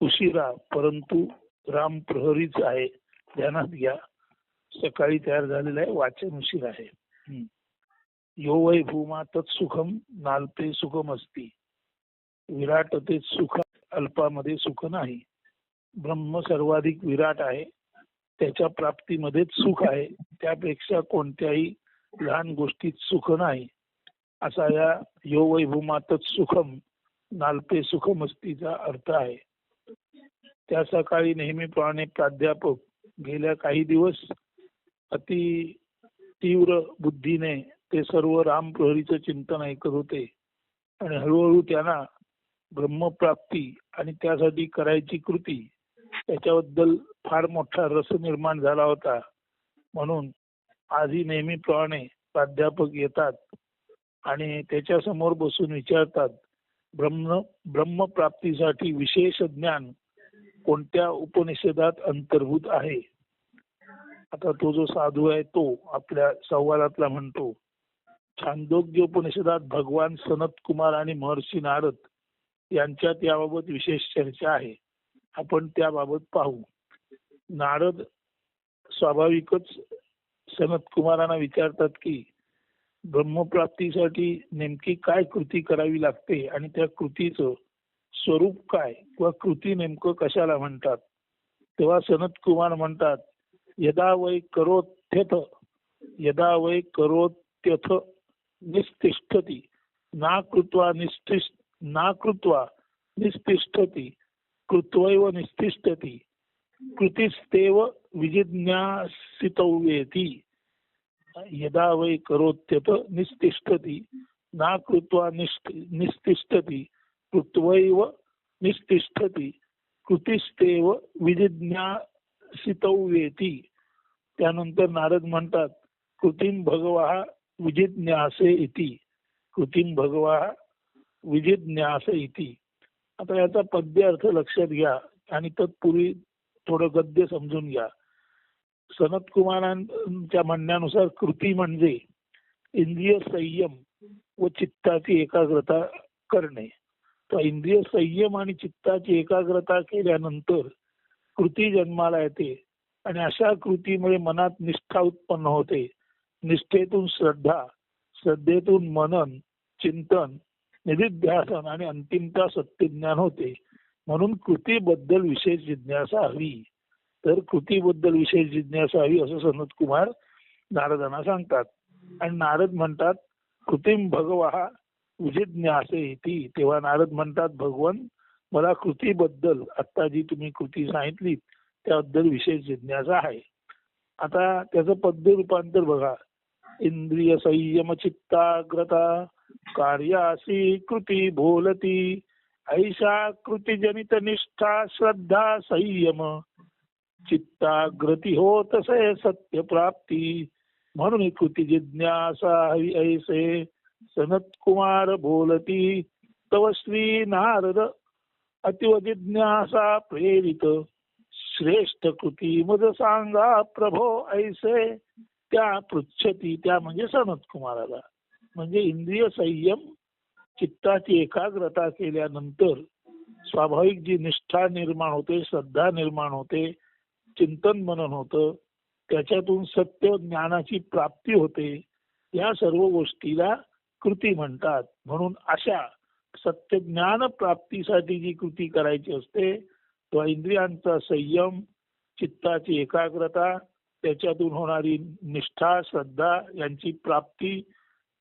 उशिरा परंतु राम प्रहरीच आहे. ध्यानात घ्या. सकाळी तयार झालेलं आहे. वाचन उशीर आहे. यो वै भूमा तत्सुखम नाल्पे सुखम असती. विराट ते सुख अल्पामध्ये सुख नाही. ब्रह्म सर्वाधिक विराट आहे. त्याच्या प्राप्तीमध्येच सुख आहे. त्यापेक्षा कोणत्याही लहान गोष्टीत सुख नाही. असा या यो वै भूमा तत्सुखम नाल्पे सुखमस्तीचा अर्थ आहे. त्या सकाळी नेहमीप्रमाणे प्राध्यापक गेल्या काही दिवस अति तीव्र बुद्धीने ते सर्व रामप्रहरीचं चिंतन ऐकत होते. आणि हळूहळू त्यांना ब्रह्मप्राप्ती आणि त्यासाठी करायची कृती त्याच्याबद्दल फार मोठा रस निर्माण झाला होता. म्हणून आजही नेहमीप्रमाणे प्राध्यापक येतात आणि त्याच्यासमोर बसून विचारतात ब्रह्म ब्रह्मप्राप्तीसाठी विशेष ज्ञान कोणत्या उपनिषदात अंतर्भूत आहे? आता तो जो साधू आहे तो आपल्या संवादातला म्हणतो छांदोग्य उपनिषदात भगवान सनत कुमार आणि महर्षी नारद यांच्यात याबाबत विशेष चर्चा आहे. आपण त्याबाबत पाहू. नारद स्वाभाविकच सनत कुमारांना विचारतात की ब्रह्मप्राप्तीसाठी नेमकी काय कृती करावी लागते आणि त्या कृतीचं स्वरूप काय किंवा कृती नेमकं कशाला म्हणतात? तेव्हा सनत कुमार म्हणतात यदा वै करोत्यथ यदा वै करोत्यथ निस्तिष्ठती ना कृत्वा निस्तिष्ठ ना कृत्वा निस्तिष्ठती कृत्वैव निस्तिष्ठती कृतीस्तेव विजिज्ञासितव्येती यदा वै करोत्यत निस्तिष्ठती ना कृत्वा निष्ठ निस्तिष्ठती कृत्वैव निस्तिष्ठती कृतीस्तेव विजिज्ञासितव्येती. त्यानंतर नारद म्हणतात कृतीम भगवा विजिज्ञासे इति. कृतीम भगवा विजिज्ञास इति. आता याचा पद्य अर्थ लक्षात घ्या आणि तत्पूर्वी थोडं गद्य समजून घ्या. सनत कुमारांच्या म्हणण्यानुसार कृती म्हणजे इंद्रिय संयम व चित्ताची एकाग्रता करणे. इंद्रिय संयम आणि चित्ताची एकाग्रता केल्यानंतर कृती जन्माला येते आणि अशा कृतीमुळे मनात निष्ठा उत्पन्न होते. निष्ठेतून श्रद्धा श्रद्धेतून मनन चिंतन निधिध्यासन आणि अंतिमता सत्यज्ञान होते. म्हणून कृतीबद्दल विशेष जिज्ञासा हवी. तर कृतीबद्दल विशेष जिज्ञासा हवी असं सनत कुमार नारदांना सांगतात. आणि नारद म्हणतात कृतीम भगवा विजिज्ञासे इति तेव्हा नारद म्हणतात भगवान मला कृतीबद्दल आता जी तुम्ही कृती सांगितली त्याबद्दल विशेष जिज्ञासा आहे. आता त्याचं पद्य रूपांतर बघा. इंद्रिय संयम चित्ताग्रता कार्यासी कृती बोलती ऐशा कृतीजनित निष्ठा श्रद्धा संयम. चित्ताग्रती होत तसे सत्य प्राप्ती म्हणून कृती जिज्ञासा हवी ऐसे सनत कुमार बोलती तव श्री नारद अतिवजिज्ञासा प्रेरित. श्रेष्ठ कृती मज सांगा प्रभो ऐसे. त्या पृच्छती त्या म्हणजे सनत कुमाराला म्हणजे इंद्रिय संयम चित्ताची एकाग्रता केल्यानंतर स्वाभाविक जी निष्ठा निर्माण होते श्रद्धा निर्माण होते चिंतन मनन होतं त्याच्यातून सत्य ज्ञानाची प्राप्ती होते. या सर्व गोष्टीला कृती म्हणतात. म्हणून अशा सत्य ज्ञान प्राप्तीसाठी जी कृती करायची असते तेव्हा इंद्रियांचा संयम चित्ताची एकाग्रता त्याच्यातून होणारी निष्ठा श्रद्धा यांची प्राप्ती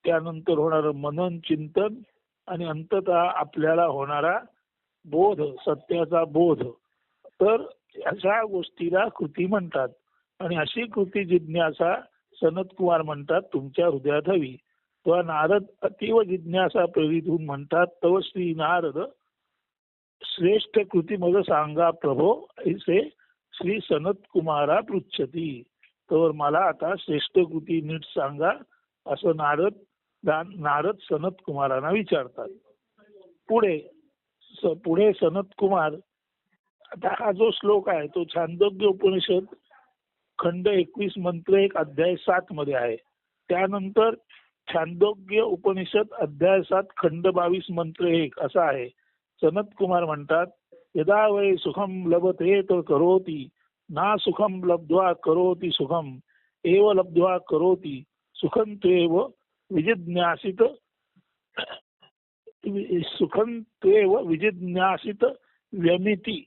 त्यानंतर होणारं मनन चिंतन आणि अंततः आपल्याला होणारा बोध सत्याचा बोध. तर अशा गोष्टीला कृती म्हणतात. आणि अशी कृती जिज्ञासा सनत कुमार म्हणतात तुमच्या हृदयात हवी. तेव्हा नारद अतीव जिज्ञासा प्रेरित होऊन म्हणतात तव श्री नारद श्रेष्ठ कृती मग सांगा प्रभो ऐसे श्री सनत कुमारा पृच्छती तर मला आता श्रेष्ठ कृती नीट सांगा असं नारद नारद सनत कुमारांना विचारतात. पुढे पुढे सनत कुमार आता हा जो श्लोक आहे तो छांदोग्य उपनिषद खंड एकवीस मंत्र एक अध्याय सात मध्ये आहे. त्यानंतर छांदोग्य उपनिषद अध्याय सात खंड बावीस मंत्र एक असा आहे. सनत कुमार म्हणतात यदा वय सुखम लभते तर करोती ना सुखम लब्ध्वा करोती सुखम एव लब्ध्वा करोती सुखम त्वेव विजिज्ञासित सुखम त्वेव विजिज्ञासित व्यमिती.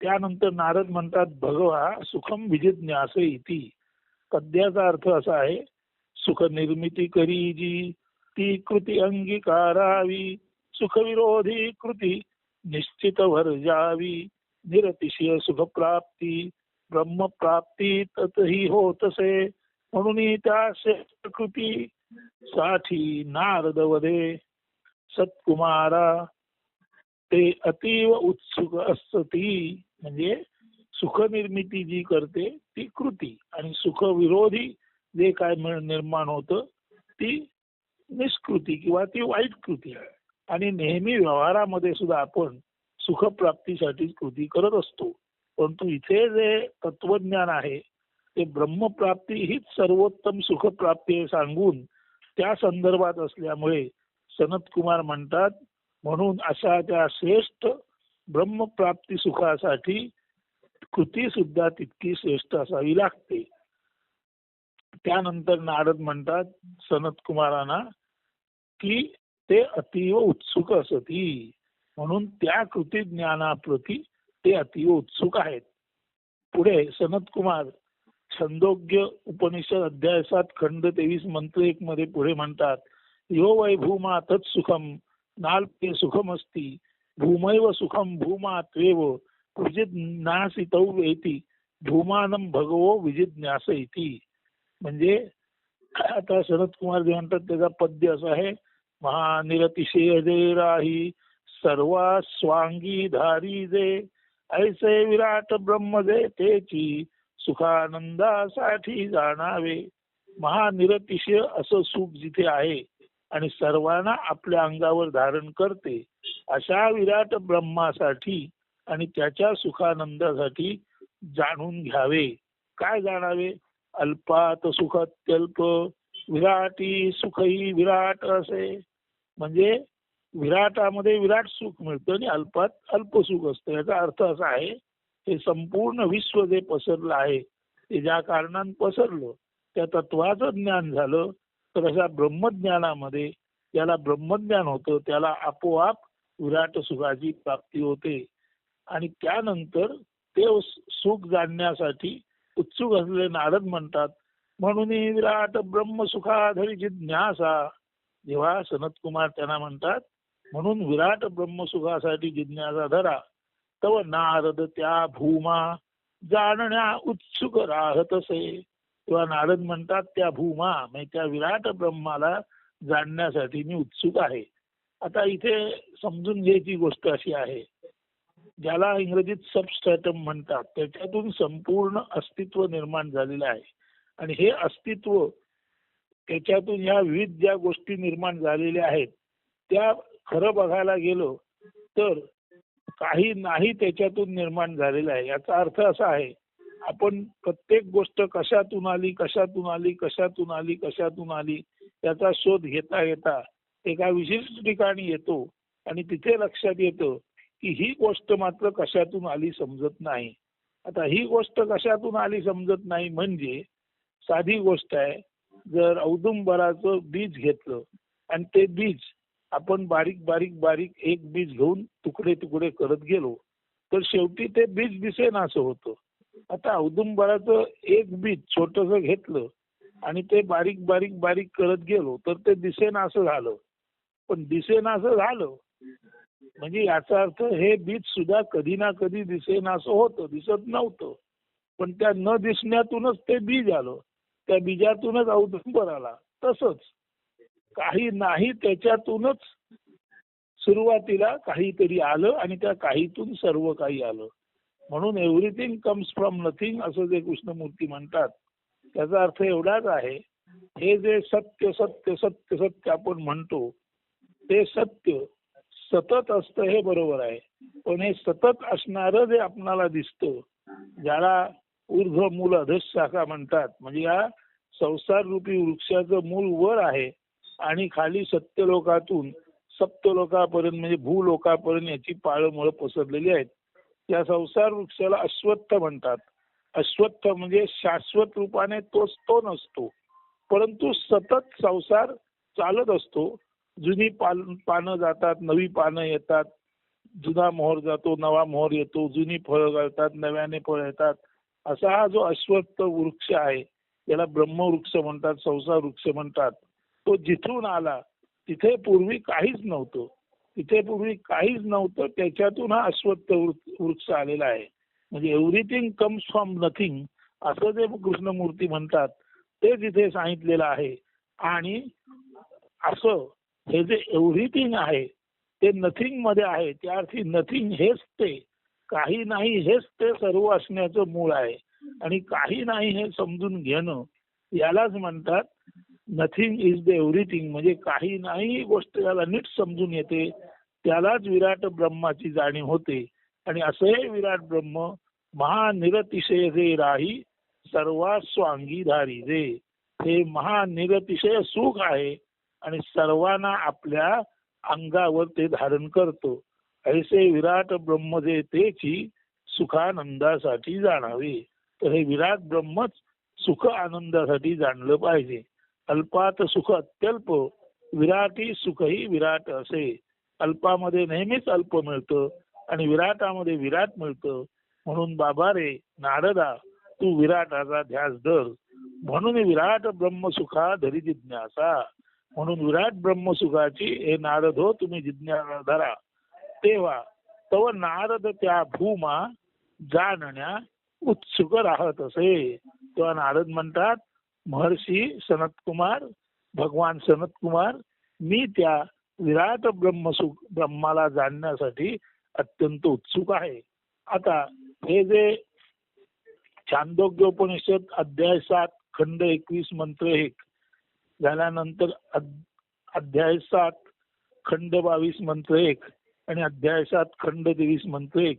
त्यानंतर नारद म्हणतात भगवा सुखम विजिज्ञास इति पद्याचा अर्थ असा आहे सुख निर्मिती करी जी ती कृती अंगीकारावी सुखविरोधी कृती निश्चित वर्जावी निरतिशय सुखप्राप्ती ब्रह्मप्राप्ती ततही होतसे म्हणून त्या कृती साठी नारद वदे सत्कुमारा ते अतीव उत्सुक असती. म्हणजे सुखनिर्मिती जी करते ती कृती आणि सुख विरोधी जे काय निर्माण होतं ती निष्कृती किंवा ती वाईट कृती आहे. आणि नेहमी व्यवहारामध्ये सुद्धा आपण सुखप्राप्तीसाठी कृती करत असतो. परंतु इथे जे तत्वज्ञान आहे ते ब्रह्मप्राप्ती हीच सर्वोत्तम सुखप्राप्ती सांगून त्या संदर्भात असल्यामुळे सनत कुमार म्हणतात म्हणून अशा त्या श्रेष्ठ ब्रह्मप्राप्ती सुखासाठी कृती सुद्धा तितकी श्रेष्ठ असावी लागते. त्यानंतर नारद म्हणतात सनत कुमारांना की ते अतिव उत्सुक असती. म्हणून त्या कृती ज्ञानाप्रती ते अतिव उत्सुक आहेत. पुढे सनत कुमार छंदोग्य उपनिषद अध्याय सात खंड तेवीस मंत्र एक मध्ये पुढे म्हणतात यो वै भूमा तत् तत्सुखम नाल्पे असती भूमैव सुखम भूमा त्वेव विजिज्ञासितौ वेती भूमानम भगवो विजिज्ञास इति म्हणजे आता शरद कुमार जे म्हणतात त्याचा पद्य असं आहे महानिरतिशय जे राही सर्वा स्वांगी धारी जे ऐसे विराट ब्रह्म जे तेची सुखानंदासाठी जाणावे. महानिरतिशय असं सुख जिथे आहे आणि सर्वांना आपल्या अंगावर धारण करते अशा विराट ब्रह्मासाठी आणि त्याच्या सुखानंदासाठी जाणून घ्यावे. काय जाणावे? अल्पात सुखत्यल्प विराटी सुखही विराट असे. म्हणजे विराटामध्ये विराट सुख मिळतं आणि अल्पात अल्प सुख असतं. याचा अर्थ असा आहे हे संपूर्ण विश्व जे पसरलं आहे ते ज्या कारणानं पसरलं त्या तत्वाचं ज्ञान झालं तर अशा ब्रह्मज्ञानामध्ये ज्याला ब्रह्मज्ञान होतं त्याला आपोआप विराट सुखाची प्राप्ती होते. आणि त्यानंतर ते सुख जाणण्यासाठी उत्सुक असलेले नारद म्हणतात म्हणून विराट ब्रह्मसुखाधरी जिज्ञासा जेव्हा सनत कुमार त्यांना म्हणतात म्हणून विराट ब्रह्मसुखासाठी जिज्ञासा धरा. तव नारद त्या भूमा जाणण्या उत्सुक राहत असे तेव्हा नारद म्हणतात त्या भूमा म्हणजे त्या विराट ब्रह्माला जाणण्यासाठी मी उत्सुक आहे. आता इथे समजून घ्यायची गोष्ट अशी आहे. ज्याला इंग्रजीत सबस्टॅटम म्हणतात त्याच्यातून संपूर्ण अस्तित्व निर्माण झालेलं आहे. आणि हे अस्तित्व त्याच्यातून ह्या विविध ज्या गोष्टी निर्माण झालेल्या आहेत त्या खरं बघायला गेलो तर काही नाही त्याच्यातून निर्माण झालेलं आहे. याचा अर्थ असा आहे आपण प्रत्येक गोष्ट कशातून आली कशातून आली कशातून आली कशातून आली त्याचा शोध घेता घेता एका विशिष्ट ठिकाणी येतो आणि तिथे लक्षात येतं की ही गोष्ट मात्र कशातून आली समजत नाही. आता ही गोष्ट कशातून आली समजत नाही म्हणजे साधी गोष्ट आहे जर औदुंबराचं बीज घेतलं आणि ते बीज आपण बारीक बारीक बारीक एक बीज घेऊन तुकडे तुकडे करत गेलो तर शेवटी ते बीज दिसेना असं होतं. आता औदुंबराचं एक बीज छोटस घेतलं आणि ते बारीक बारीक बारीक करत गेलो तर ते दिसेन असं झालं. पण दिसेन असं झालं म्हणजे याचा अर्थ हे बीज सुद्धा कधी ना कधी दिसेना असं होतं दिसत नव्हतं. पण त्या न दिसण्यातूनच ते बीज आलं. त्या बीजातूनच औदुंबर आला. तसंच काही नाही त्याच्यातूनच सुरुवातीला काहीतरी आलं आणि त्या काहीतून सर्व काही आलं. म्हणून एव्हरीथिंग कम्स फ्रॉम नथिंग असं जे कृष्णमूर्ती म्हणतात त्याचा अर्थ एवढाच आहे हे जे सत्य सत्य सत्य सत्य आपण म्हणतो ते सत्य सतत असतं हे बरोबर आहे. पण हे सतत असणारं जे आपणाला दिसतं ज्याला ऊर्ध्व मूल अधशाखा म्हणतात म्हणजे या संसार रूपी वृक्षाचं मूल वर आहे आणि खाली सत्य लोकातून सप्त लोकापर्यंत म्हणजे भूलोकापर्यंत याची पाळमुळं पसरलेली आहेत. या संसार वृक्षाला अश्वत्थ म्हणतात. अश्वत्थ म्हणजे शाश्वत रूपाने तोच तो नसतो. परंतु सतत संसार चालत असतो. जुनी पाल पानं जातात नवी पानं येतात जुना मोहर जातो नवा मोहर येतो जुनी फळं घालतात नव्याने फळं येतात. असा हा जो अश्वत्थ वृक्ष आहे याला ब्रह्मवृक्ष म्हणतात संसार वृक्ष म्हणतात. तो जिथून आला तिथे पूर्वी काहीच नव्हतं. तिथे पूर्वी काहीच नव्हतं त्याच्यातून हा अश्वत्थ वृक्ष वृक्ष आलेला आहे. म्हणजे एव्हरीथिंग कम्स फ्रॉम नथिंग असं जे कृष्णमूर्ती म्हणतात ते तिथे सांगितलेलं आहे. आणि असं हे जे एव्हरीथिंग आहे ते नथिंगमध्ये आहे त्या अर्थी नथिंग हेच ते. काही नाही हेच ते सर्व असण्याचं मूळ आहे. आणि काही नाही हे समजून घेणं यालाच म्हणतात नथिंग इज द एव्हरीथिंग म्हणजे काही नाही गोष्ट याला नीट समजून येते त्यालाच विराट ब्रह्माची जाणीव होते. आणि असंही विराट ब्रह्म महानिरतिशय जे राही सर्वात स्वांगीधारी जे हे महानिरतिशय सुख आहे. आणि सर्वांना आपल्या अंगावर ते धारण करतो. ऐसे विराट ब्रह्मदेतेची सुखानंदासाठी जाणावे. तर हे विराट ब्रह्मच सुख आनंदासाठी जाणलं पाहिजे. अल्पात सुख अत्यल्प विराटी सुखही विराट असे. अल्पामध्ये नेहमीच अल्प मिळतं आणि विराटामध्ये विराट मिळतं. म्हणून बाबा रे नारदा तू विराटाचा ध्यास धर. म्हणून विराट ब्रह्मसुखा धरी जिज्ञासा. म्हणून विराट ब्रह्मसुखाची हे नारद हो तुम्ही जिज्ञासा धरा. तेव्हा तव नारद त्या भूमा जाणण्या उत्सुक राहत असे. तेव्हा नारद म्हणतात महर्षी सनतकुमार भगवान सनतकुमार मी त्या विराट ब्रह्मसुख ब्रह्माला जाणण्यासाठी अत्यंत उत्सुक आहे. आता हे जे छांदोग्योपनिषद अध्याय सात खंड एकवीस मंत्र एक झाल्यानंतर अध्याय सात खंड बावीस मंत्र एक आणि अध्याय सात खंड तेवीस मंत्र एक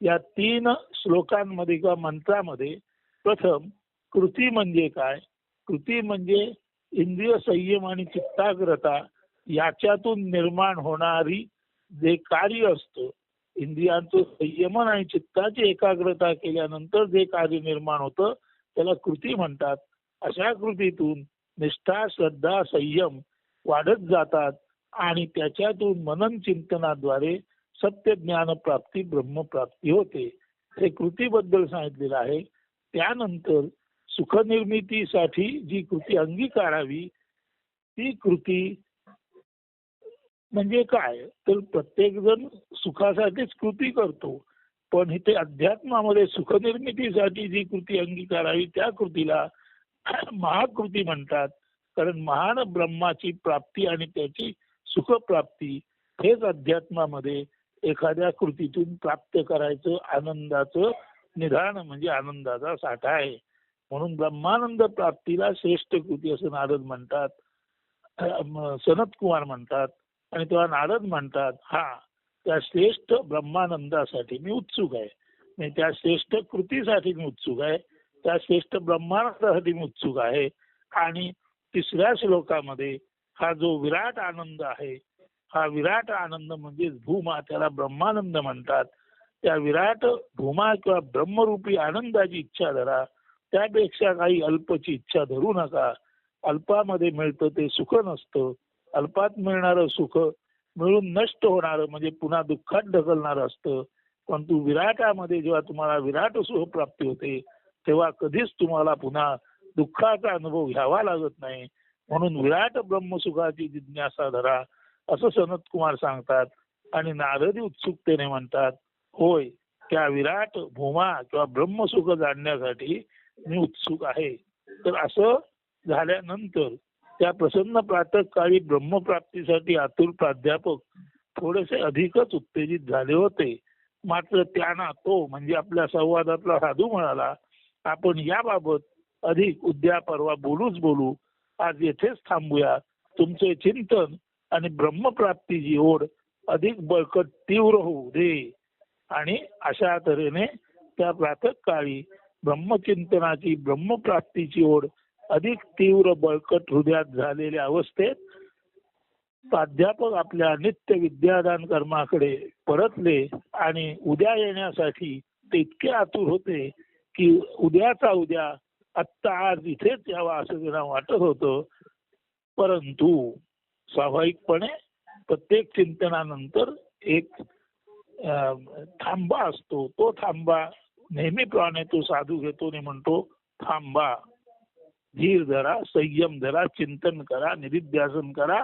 या तीन श्लोकांमध्ये किंवा मंत्रामध्ये प्रथम कृती म्हणजे काय? कृती म्हणजे इंद्रिय संयम आणि चित्ताग्रता याच्यातून निर्माण होणारी जे कार्य असतं इंद्रियांचं संयमन आणि चित्ताची एकाग्रता केल्यानंतर जे कार्य निर्माण होतं त्याला कृती म्हणतात. अशा कृतीतून निष्ठा श्रद्धा संयम वाढत जातात आणि त्याच्यातून मनन चिंतनाद्वारे सत्य ज्ञान प्राप्ती ब्रह्मप्राप्ती होते. हे कृतीबद्दल सांगितलेलं आहे. त्यानंतर सुखनिर्मितीसाठी जी कृती अंगीकारावी ती कृती म्हणजे काय? तर प्रत्येक जण सुखासाठीच कृती करतो. पण इथे अध्यात्मामध्ये सुखनिर्मितीसाठी जी कृती अंगीकारावी त्या कृतीला महाकृती म्हणतात. कारण महान ब्रह्माची प्राप्ती आणि त्याची सुखप्राप्ती हेच अध्यात्मामध्ये एखाद्या कृतीतून प्राप्त करायचं आनंदाचं निधान म्हणजे आनंदाचा साठा आहे. म्हणून ब्रह्मानंद प्राप्तीला श्रेष्ठ कृती असं नारद म्हणतात. सनत कुमार म्हणतात. आणि तेव्हा नारद म्हणतात हा त्या श्रेष्ठ ब्रह्मानंदासाठी मी उत्सुक आहे. त्या श्रेष्ठ कृतीसाठी मी उत्सुक आहे. त्या श्रेष्ठ ब्रह्मानंदासाठी मी उत्सुक आहे. आणि तिसऱ्या श्लोकामध्ये हा जो विराट आनंद आहे हा विराट आनंद म्हणजे भूमा त्याला ब्रह्मानंद म्हणतात. त्या विराट भूमा किंवा ब्रह्मरूपी आनंदाची इच्छा धरा. त्यापेक्षा काही अल्पची इच्छा धरू नका. अल्पामध्ये मिळतं ते सुख नसतं. अल्पात मिळणारं सुख मिळून नष्ट होणारं म्हणजे पुन्हा दुःखात ढकलणारं असतं. परंतु विराटामध्ये जेव्हा तुम्हाला विराट सुख प्राप्ती होते तेव्हा कधीच तुम्हाला पुन्हा दुःखाचा अनुभव घ्यावा लागत नाही. म्हणून विराट ब्रह्मसुखाची जिज्ञासा धरा असं सनत कुमार सांगतात आणि नारदी उत्सुकतेने म्हणतात होय त्या विराट भूमा किंवा ब्रह्मसुख जाणण्यासाठी मी उत्सुक आहे. तर असं झाल्यानंतर त्या प्रसन्न प्रातःकाळी ब्रह्मप्राप्तीसाठी आतुर प्राध्यापक थोडेसे अधिकच उत्तेजित झाले होते. मात्र त्यांना तो म्हणजे आपल्या संवादातला साधू म्हणाला आपण याबाबत अधिक उद्या परवा बोलूच बोलू. आज येथेच थांबूया. तुमचे चिंतन आणि ब्रह्मप्राप्तीची ओढ अधिक बळकट तीव्र होऊ दे. आणि अशा तऱ्हेने त्या प्रातःकाळी ब्रह्मचिंतनाची ब्रह्मप्राप्तीची ओढ अधिक तीव्र बळकट हृदयात झालेल्या अवस्थेत प्राध्यापक आपल्या नित्य विद्यादान कर्माकडे परतले आणि उद्या येण्यासाठी ते इतके आतुर होते की उद्याचा उद्या आत्ता आज इथेच यावा असं त्यांना वाटत होतं. परंतु स्वाभाविकपणे प्रत्येक चिंतनानंतर एक थांबा असतो. तो थांबा नेहमीप्रमाणे तो साधू घेतो आणि म्हणतो थांबा. धीर धरा संयम धरा चिंतन करा निधिध्यासन करा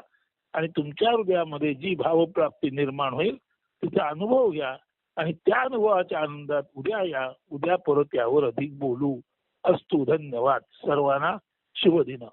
आणि तुमच्या हृदयामध्ये जी भावप्राप्ती निर्माण होईल तिचा अनुभव घ्या. आणि त्या अनुभवाच्या आनंदात उद्या या उद्या परत यावर अधिक बोलू. असतो धन्यवाद. सर्वांना शुभदिन.